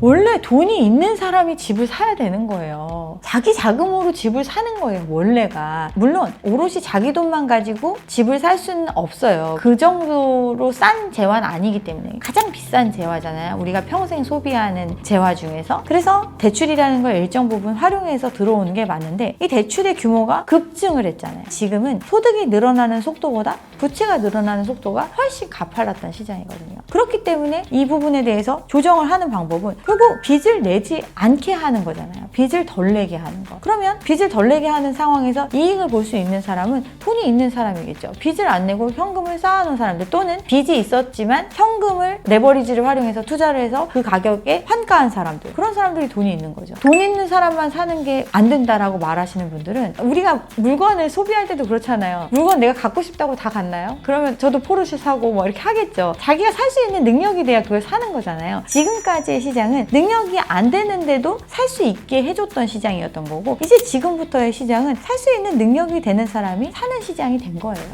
원래 돈이 있는 사람이 집을 사야 되는 거예요. 자기 자금으로 집을 사는 거예요, 원래가. 물론, 오롯이 자기 돈만 가지고 집을 살 수는 없어요. 그 정도로 싼 재화는 아니기 때문에. 가장 비싼 재화잖아요. 우리가 평생 소비하는 재화 중에서. 그래서 대출이라는 걸 일정 부분 활용해서 들어오는 게 맞는데, 이 대출의 규모가 급증을 했잖아요. 지금은 소득이 늘어나는 속도보다 부채가 늘어나는 속도가 훨씬 가팔랐던 시장이거든요. 그렇기 때문에 이 부분에 대해서 조정을 하는 방법은 결국 빚을 내지 않게 하는 거잖아요. 빚을 덜 내게 하는 거. 그러면 빚을 덜 내게 하는 상황에서 이익을 볼 수 있는 사람은 돈이 있는 사람이겠죠. 빚을 안 내고 현금을 쌓아놓은 사람들 또는 빚이 있었지만 현금을 레버리지를 활용해서 투자를 해서 그 가격에 환가한 사람들. 그런 사람들이 돈이 있는 거죠. 돈 있는 사람만 사는 게 안 된다라고 말하시는 분들은 우리가 물건을 소비할 때도 그렇잖아요. 물건 내가 갖고 싶다고 다 갔나요? 그러면 저도 포르쉐 사고 뭐 이렇게 하겠죠. 자기가 살 수 있는 능력이 돼야 그걸 사는 거잖아요. 지금까지의 시장은 능력이 안 되는데도 살 수 있게 해줬던 시장이었던 거고 이제 지금부터의 시장은 살 수 있는 능력이 되는 사람이 사는 시장이 된 거예요.